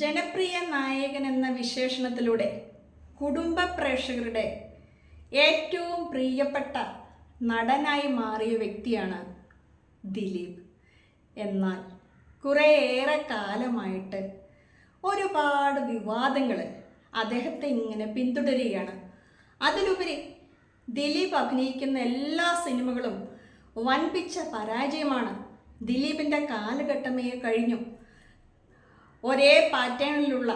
ജനപ്രിയ നായകൻ എന്ന വിശേഷണത്തിലൂടെ കുടുംബ പ്രേക്ഷകരുടെ ഏറ്റവും പ്രിയപ്പെട്ട നടനായി മാറിയ വ്യക്തിയാണ് ദിലീപ്. എന്നാൽ കുറേയേറെ കാലമായിട്ട് ഒരുപാട് വിവാദങ്ങൾ അദ്ദേഹത്തെ ഇങ്ങനെ പിന്തുടരുകയാണ്. അതിലുപരി ദിലീപ് അഭിനയിക്കുന്ന എല്ലാ സിനിമകളും വൻപിച്ച പരാജയമാണ് ദിലീപിന്റെ കാലഘട്ടമേ കഴിഞ്ഞു. ഒരേ പാറ്റേണിലുള്ള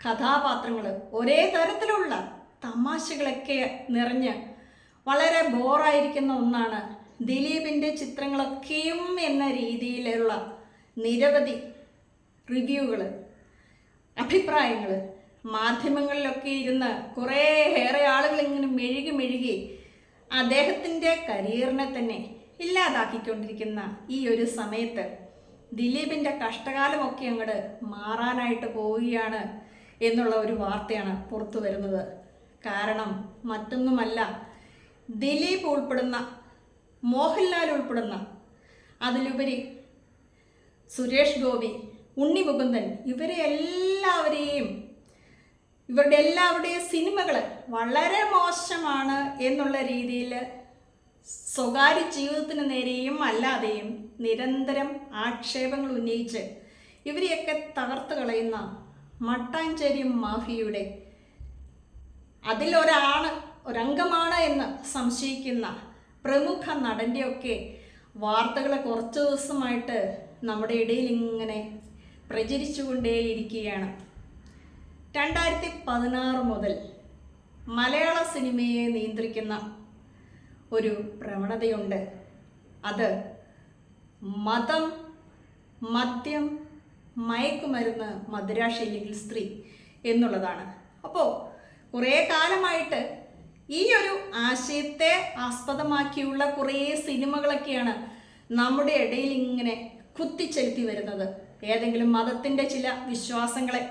കഥാപാത്രങ്ങൾ ഒരേ തരത്തിലുള്ള തമാശകളൊക്കെ നിറഞ്ഞ് വളരെ ബോറായിരിക്കുന്ന ഒന്നാണ് ദിലീപിന്റെ ചിത്രങ്ങളൊക്കെയും എന്ന രീതിയിലുള്ള നിരവധി റിവ്യൂകൾ അഭിപ്രായങ്ങൾ മാധ്യമങ്ങളിലൊക്കെ ഇരുന്ന് കുറേ ഏറെ ആളുകൾ ഇങ്ങനെ മെഴുകി മെഴുകി അദ്ദേഹത്തിന്റെ കരിയറിനെ തന്നെ ഇല്ലാതാക്കിക്കൊണ്ടിരിക്കുന്ന ഈ ഒരു സമയത്ത് ദിലീപിന്റെ കഷ്ടകാലമൊക്കെ അങ്ങോട്ട് മാറാനായിട്ട് പോവുകയാണ് എന്നുള്ള ഒരു വാർത്തയാണ് പുറത്തു വരുന്നത്. കാരണം മറ്റൊന്നുമല്ല ദിലീപ് ഉൾപ്പെടുന്ന മോഹൻലാൽ ഉൾപ്പെടുന്ന അതിലുപരി സുരേഷ് ഗോപി ഉണ്ണി മുകുന്ദൻ ഇവരെ എല്ലാവരെയും ഇവരുടെ എല്ലാവരുടെയും സിനിമകൾ വളരെ മോശമാണ് എന്നുള്ള രീതിയിൽ സ്വകാര്യ ജീവിതത്തിന് നേരെയും അല്ലാതെയും നിരന്തരം ആക്ഷേപങ്ങൾ ഉന്നയിച്ച് ഇവരെയൊക്കെ തകർത്ത് കളയുന്ന മട്ടാഞ്ചേരി മാഫിയയുടെ അതിലൊരാണ് ഒരംഗമാണ് എന്ന് സംശയിക്കുന്ന പ്രമുഖ നടന്റെയൊക്കെ വാർത്തകൾ കുറച്ച് ദിവസമായിട്ട് നമ്മുടെ ഇടയിൽ ഇങ്ങനെ പ്രചരിച്ചുകൊണ്ടേയിരിക്കുകയാണ്. രണ്ടായിരത്തി പതിനാറ് മുതൽ മലയാള സിനിമയെ നിയന്ത്രിക്കുന്ന ഒരു പ്രവണതയുണ്ട്. അത് മതം മദ്യം മയക്കുമരുന്ന് മദിരാശൈലികൾ സ്ത്രീ എന്നുള്ളതാണ്. അപ്പോൾ കുറേ കാലമായിട്ട് ഈ ഒരു ആശയത്തെ ആസ്പദമാക്കിയുള്ള കുറേ സിനിമകളൊക്കെയാണ് നമ്മുടെ ഇടയിൽ ഇങ്ങനെ കുത്തിച്ചെലുത്തി വരുന്നത്. ഏതെങ്കിലും മതത്തിന്റെ ചില വിശ്വാസങ്ങളെ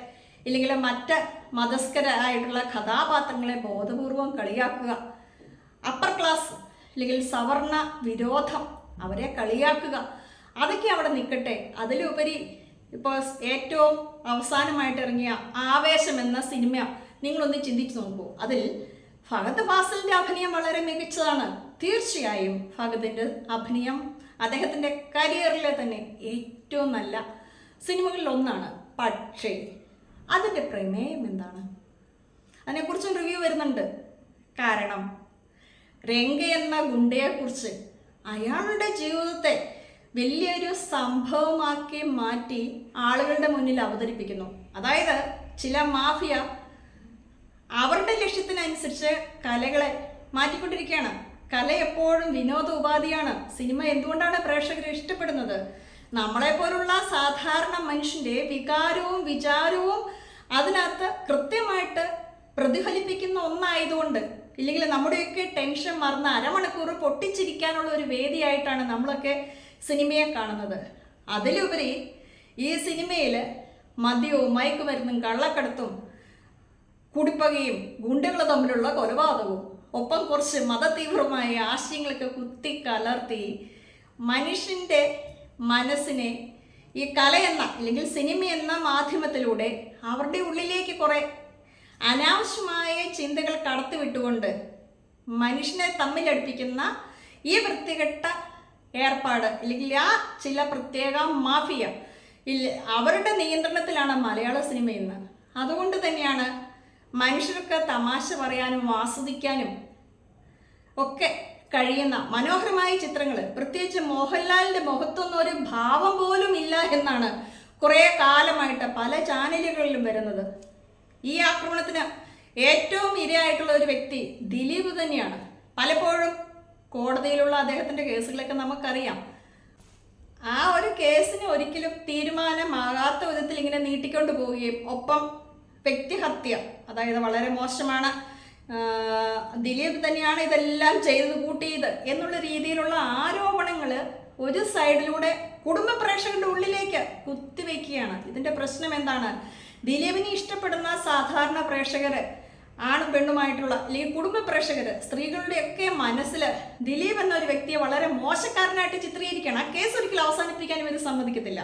ഇല്ലെങ്കിൽ മറ്റ് മതസ്കരായിട്ടുള്ള കഥാപാത്രങ്ങളെ ബോധപൂർവം കളിയാക്കുക. അപ്പർ ക്ലാസ് അല്ലെങ്കിൽ സവർണ വിരോധം അവരെ കളിയാക്കുക. അതൊക്കെ അവിടെ നിൽക്കട്ടെ അതിലുപരി ഇപ്പോൾ ഏറ്റവും അവസാനമായിട്ട് ഇറങ്ങിയ ആവേശം എന്ന സിനിമ നിങ്ങളൊന്ന് ചിന്തിച്ചു നോക്കൂ. അതിൽ ഭഗത് വാസലിന്റെ അഭിനയം വളരെ മികച്ചതാണ്. തീർച്ചയായും ഭഗതിന്റെ അഭിനയം അദ്ദേഹത്തിന്റെ കരിയറിലെ തന്നെ ഏറ്റവും നല്ല സിനിമകളിൽ ഒന്നാണ്. പക്ഷേ അതിന്റെ പ്രമേയം എന്താണ്? അതിനെക്കുറിച്ചും റിവ്യൂ വരുന്നുണ്ട്. കാരണം രംഗ എന്ന ഗുണ്ടയെക്കുറിച്ച് അയാളുടെ ജീവിതത്തെ വലിയൊരു സംഭവമാക്കി മാറ്റി ആളുകളുടെ മുന്നിൽ അവതരിപ്പിക്കുന്നു. അതായത് ചില മാഫിയ അവരുടെ ലക്ഷ്യത്തിനനുസരിച്ച് കലകളെ മാറ്റിക്കൊണ്ടിരിക്കുകയാണ്. കല എപ്പോഴും വിനോദ ഉപാധിയാണ്. സിനിമ എന്തുകൊണ്ടാണ് പ്രേക്ഷകർ ഇഷ്ടപ്പെടുന്നത്? നമ്മളെപ്പോലുള്ള സാധാരണ മനുഷ്യന്റെ വികാരവും വിചാരവും അതിനകത്ത് കൃത്യമായിട്ട് പ്രതിഫലിപ്പിക്കുന്ന ഒന്നായതുകൊണ്ട് ഇല്ലെങ്കിൽ നമ്മുടെയൊക്കെ ടെൻഷൻ മറന്ന് അരമണിക്കൂർ പൊട്ടിച്ചിരിക്കാനുള്ള ഒരു വേദിയായിട്ടാണ് നമ്മളൊക്കെ സിനിമയെ കാണുന്നത്. അതിലുപരി ഈ സിനിമയിൽ മദ്യവും മയക്കുമരുന്നും കള്ളക്കടത്തും കുടിപ്പകയും ഗുണ്ടകൾ തമ്മിലുള്ള കൊലപാതകവും ഒപ്പം കുറച്ച് മതതീവ്രമായ ആശയങ്ങളൊക്കെ കുത്തി കലർത്തി മനുഷ്യന്റെ മനസ്സിനെ ഈ കലയെന്ന അല്ലെങ്കിൽ സിനിമ എന്ന മാധ്യമത്തിലൂടെ അവരുടെ ഉള്ളിലേക്ക് കുറേ അനാവശ്യമായ ചിന്തകൾ കടത്തിവിട്ടുകൊണ്ട് മനുഷ്യനെ തമ്മിലടുപ്പിക്കുന്ന ഈ വൃത്തികെട്ട ഏർപ്പാട് അല്ലെങ്കിൽ ആ ചില പ്രത്യേക മാഫിയ അവരുടെ നിയന്ത്രണത്തിലാണ് മലയാള സിനിമ ഇന്ന്. അതുകൊണ്ട് തന്നെയാണ് മനുഷ്യർക്ക് തമാശ പറയാനും ആസ്വദിക്കാനും ഒക്കെ കഴിയുന്ന മനോഹരമായ ചിത്രങ്ങൾ പ്രത്യേകിച്ച് മോഹൻലാലിന്റെ മുഖത്തൊന്നും ഒരു ഭാവം പോലും ഇല്ല എന്നാണ് കുറേ കാലമായിട്ട് പല ചാനലുകളിലും വരുന്നത്. ഈ ആക്രമണത്തിന് ഏറ്റവും ഇരയായിട്ടുള്ള ഒരു വ്യക്തി ദിലീപ് തന്നെയാണ്. പലപ്പോഴും കോടതിയിലുള്ള അദ്ദേഹത്തിന്റെ കേസുകളൊക്കെ നമുക്കറിയാം. ആ ഒരു കേസിന് ഒരിക്കലും തീരുമാനമാകാത്ത വിധത്തിൽ ഇങ്ങനെ നീട്ടിക്കൊണ്ട് പോവുകയും ഒപ്പം വ്യക്തിഹത്യ അതായത് വളരെ മോശമാണ് ദിലീപ് തന്നെയാണ് ഇതെല്ലാം ചെയ്ത് കൂട്ടിയത് എന്നുള്ള രീതിയിലുള്ള ആരോപണങ്ങൾ ഒരു സൈഡിലൂടെ കുടുംബ പ്രേക്ഷകരുടെ ഉള്ളിലേക്ക് കുത്തിവെക്കുകയാണ്. ഇതിന്റെ പ്രശ്നം എന്താണ്? ദിലീപിനെ ഇഷ്ടപ്പെടുന്ന സാധാരണ പ്രേക്ഷകർ ആണും പെണ്ണുമായിട്ടുള്ള അല്ലെങ്കിൽ കുടുംബ പ്രേക്ഷകർ സ്ത്രീകളുടെയൊക്കെ മനസ്സിൽ ദിലീപ് എന്ന ഒരു വ്യക്തിയെ വളരെ മോശക്കാരനായിട്ട് ചിത്രീകരിക്കണം ആ കേസ് ഒരിക്കലും അവസാനിപ്പിക്കാൻ ഇവർ സമ്മതിക്കത്തില്ല.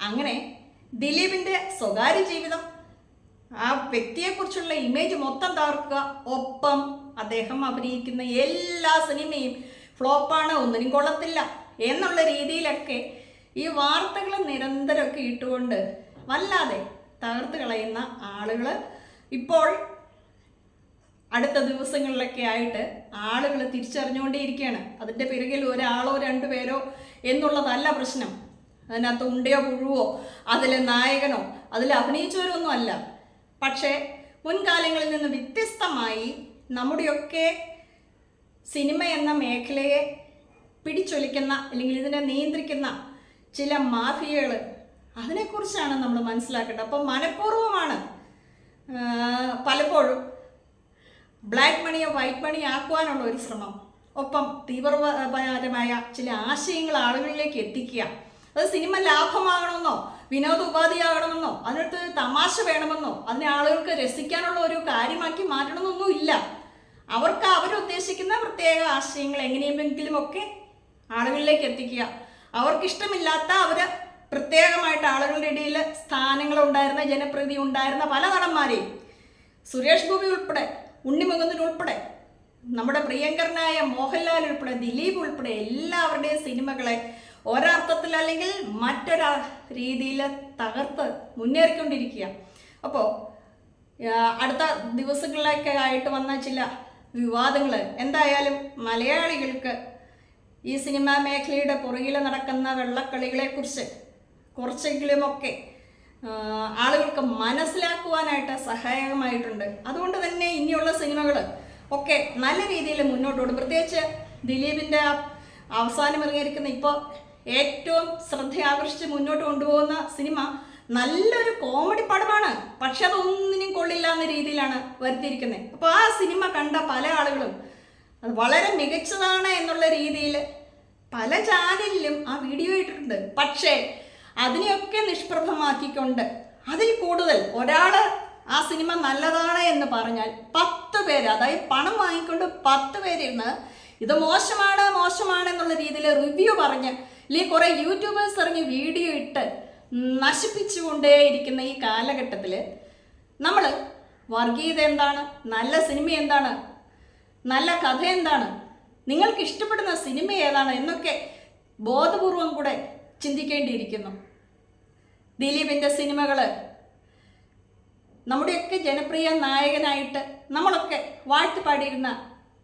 അങ്ങനെ ദിലീപിന്റെ സ്വകാര്യ ജീവിതം ആ വ്യക്തിയെക്കുറിച്ചുള്ള ഇമേജ് മൊത്തം താർക്കുക ഒപ്പം അദ്ദേഹം അഭിനയിക്കുന്ന എല്ലാ സിനിമയും ഫ്ലോപ്പാണ് ഒന്നിനും കൊള്ളത്തില്ല എന്നുള്ള രീതിയിലൊക്കെ ഈ വാർത്തകൾ നിരന്തരമൊക്കെ ഇട്ടുകൊണ്ട് വല്ലാതെ തകർത്ത് കളയുന്ന ആളുകൾ ഇപ്പോൾ അടുത്ത ദിവസങ്ങളിലൊക്കെ ആയിട്ട് ആളുകൾ തിരിച്ചറിഞ്ഞുകൊണ്ടേയിരിക്കുകയാണ്. അതിന്റെ പിറകിൽ ഒരാളോ രണ്ടു പേരോ എന്നുള്ളതല്ല പ്രശ്നം. അതിനകത്ത് ഉണ്ടയോ പുഴുവോ അതിലെ നായകനോ അതിൽ അഭിനയിച്ചവരൊന്നും അല്ല. പക്ഷേ മുൻകാലങ്ങളിൽ നിന്ന് വ്യത്യസ്തമായി നമ്മുടെയൊക്കെ സിനിമ എന്ന മേഖലയെ പിടിച്ചൊലിക്കുന്ന അല്ലെങ്കിൽ ഇതിനെ നിയന്ത്രിക്കുന്ന ചില മാഫിയകൾ അതിനെക്കുറിച്ചാണ് നമ്മൾ മനസ്സിലാക്കേണ്ടത്. അപ്പം മനഃപൂർവമാണ് പലപ്പോഴും ബ്ലാക്ക് മണിയെ വൈറ്റ് മണി ആക്കുവാനുള്ള ഒരു ശ്രമം. ഒപ്പം തീവ്രപരമായ ചില ആശയങ്ങൾ ആളുകളിലേക്ക് എത്തിക്കുക. അത് സിനിമ ലാഭമാകണമെന്നോ വിനോദ ഉപാധിയാകണമെന്നോ അതിനകത്ത് തമാശ വേണമെന്നോ അതിനെ ആളുകൾക്ക് രസിക്കാനുള്ള ഒരു കാര്യമാക്കി മാറ്റണമെന്നൊന്നും ഇല്ല. അവർക്ക് അവരുദ്ദേശിക്കുന്ന പ്രത്യേക ആശയങ്ങൾ എങ്ങനെയെങ്കിലും ഒക്കെ ആളുകളിലേക്ക് എത്തിക്കുക. അവർക്കിഷ്ടമില്ലാത്ത അവർ പ്രത്യേകമായിട്ട് ആളുകളുടെ ഇടയിൽ സ്ഥാനങ്ങൾ ഉണ്ടായിരുന്ന ജനപ്രീതി ഉണ്ടായിരുന്ന പല നടന്മാരെയും. സുരേഷ് ഗോപി ഉൾപ്പെടെ ഉണ്ണിമുകുന്ദൻ ഉൾപ്പെടെ നമ്മുടെ പ്രിയങ്കരനായ മോഹൻലാൽ ഉൾപ്പെടെ ദിലീപ് ഉൾപ്പെടെ എല്ലാവരുടെയും സിനിമകളെ ഒരർത്ഥത്തിൽ അല്ലെങ്കിൽ മറ്റൊരു രീതിയിൽ തകർത്ത് മുന്നേറിക്കൊണ്ടിരിക്കുക. അപ്പോൾ അടുത്ത ദിവസങ്ങളിലൊക്കെ ആയിട്ട് വന്ന ചില വിവാദങ്ങൾ. എന്തായാലും മലയാളികൾക്ക് ഈ സിനിമാ മേഖലയുടെ പുറകിൽ നടക്കുന്ന വെള്ളക്കളികളെക്കുറിച്ച് കുറച്ചെങ്കിലുമൊക്കെ ആളുകൾക്ക് മനസ്സിലാക്കുവാനായിട്ട് സഹായകമായിട്ടുണ്ട്. അതുകൊണ്ട് തന്നെ ഇനിയുള്ള സിനിമകൾ ഒക്കെ നല്ല രീതിയിൽ മുന്നോട്ട് പോകും പ്രത്യേകിച്ച് ദിലീപിന്റെ അവസാനം ഇറങ്ങിയിരിക്കുന്ന ഇപ്പോൾ ഏറ്റവും ശ്രദ്ധ ആകർഷിച്ച് മുന്നോട്ട് കൊണ്ടുപോകുന്ന സിനിമ നല്ലൊരു കോമഡി പടമാണ്. പക്ഷെ അതൊന്നിനും കൊള്ളില്ല എന്ന രീതിയിലാണ് വരുത്തിയിരിക്കുന്നത്. അപ്പോൾ ആ സിനിമ കണ്ട പല ആളുകളും അത് വളരെ മികച്ചതാണ് എന്നുള്ള രീതിയിൽ പല ചാനലിലും ആ വീഡിയോ ഇട്ടിട്ടുണ്ട്. പക്ഷേ അതിനെയൊക്കെ നിഷ്പ്രഭമാക്കിക്കൊണ്ട് അതിൽ കൂടുതൽ ഒരാൾ ആ സിനിമ നല്ലതാണ് എന്ന് പറഞ്ഞാൽ പത്ത് പേര് അതായത് പണം വാങ്ങിക്കൊണ്ട് പത്ത് പേരിന്ന് ഇത് മോശമാണ് മോശമാണ് എന്നുള്ള രീതിയിൽ റിവ്യൂ പറഞ്ഞ് അല്ലെങ്കിൽ കുറേ യൂട്യൂബേഴ്സ് ഇറങ്ങി വീഡിയോ ഇട്ട് നശിപ്പിച്ചുകൊണ്ടേയിരിക്കുന്ന ഈ കാലഘട്ടത്തിൽ നമ്മൾ വർഗീയത എന്താണ് നല്ല സിനിമ എന്താണ് നല്ല കഥ എന്താണ് നിങ്ങൾക്ക് ഇഷ്ടപ്പെടുന്ന സിനിമ ഏതാണ് എന്നൊക്കെ ബോധപൂർവം കൂടെ ചിന്തിക്കേണ്ടിയിരിക്കുന്നു. ദിലീപിന്റെ സിനിമകൾ നമ്മുടെയൊക്കെ ജനപ്രിയ നായകനായിട്ട് നമ്മളൊക്കെ വാഴ്ത്തുപാടിയിരുന്ന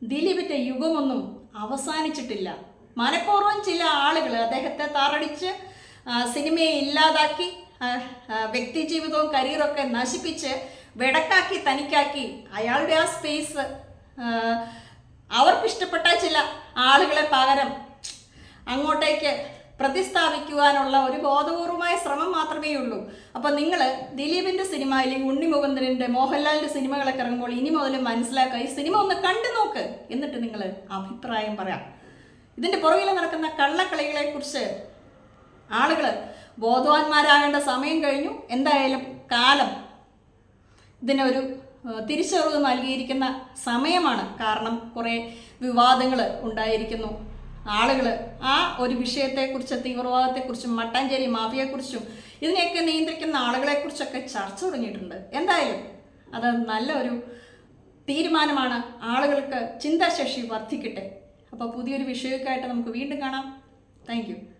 ദിലീപിന്റെ യുഗമൊന്നും അവസാനിച്ചിട്ടില്ല. മനഃപൂർവം ചില ആളുകൾ അദ്ദേഹത്തെ താറടിച്ച് സിനിമയെ ഇല്ലാതാക്കി വ്യക്തി ജീവിതവും കരിയറൊക്കെ നശിപ്പിച്ച് വെടക്കാക്കി തനിക്കാക്കി അയാളുടെ ആ സ്പേസ് അവർക്കിഷ്ടപ്പെട്ട ചില ആളുകളെ പകരം അങ്ങോട്ടേക്ക് പ്രതിസ്ഥാപിക്കുവാനുള്ള ഒരു ബോധപൂർവമായ ശ്രമം മാത്രമേ ഉള്ളൂ. അപ്പോൾ നിങ്ങൾ ദിലീപിന്റെ സിനിമ അല്ലെങ്കിൽ ഉണ്ണിമുകുന്ദന്റെ മോഹൻലാലിന്റെ സിനിമകളൊക്കെ ഇറങ്ങുമ്പോൾ ഇനി മുതൽ മനസ്സിലാക്കുക ഈ സിനിമ ഒന്ന് കണ്ടു നോക്ക് എന്നിട്ട് നിങ്ങൾ അഭിപ്രായം പറയാം. ഇതിന്റെ പുറകിൽ നടക്കുന്ന കള്ളക്കളികളെക്കുറിച്ച് ആളുകൾ ബോധവാന്മാരാകേണ്ട സമയം കഴിഞ്ഞു. എന്തായാലും കാലം ഇതിനൊരു തിരിച്ചറിവ് നൽകിയിരിക്കുന്ന സമയമാണ്. കാരണം കുറേ വിവാദങ്ങൾ ഉണ്ടായിരിക്കുന്നു. ആളുകൾ ആ ഒരു വിഷയത്തെക്കുറിച്ച് തീവ്രവാദത്തെക്കുറിച്ചും മട്ടാഞ്ചേരി മാഫിയെക്കുറിച്ചും ഇതിനെയൊക്കെ നിയന്ത്രിക്കുന്ന ആളുകളെക്കുറിച്ചൊക്കെ ചർച്ച തുടങ്ങിയിട്ടുണ്ട്. എന്തായാലും അത് നല്ലൊരു തീരുമാനമാണ് ആളുകൾക്ക് ചിന്താശേഷി വർദ്ധിക്കട്ടെ. അപ്പോൾ പുതിയൊരു വിഷയമൊക്കെ ആയിട്ട് നമുക്ക് വീണ്ടും കാണാം. താങ്ക്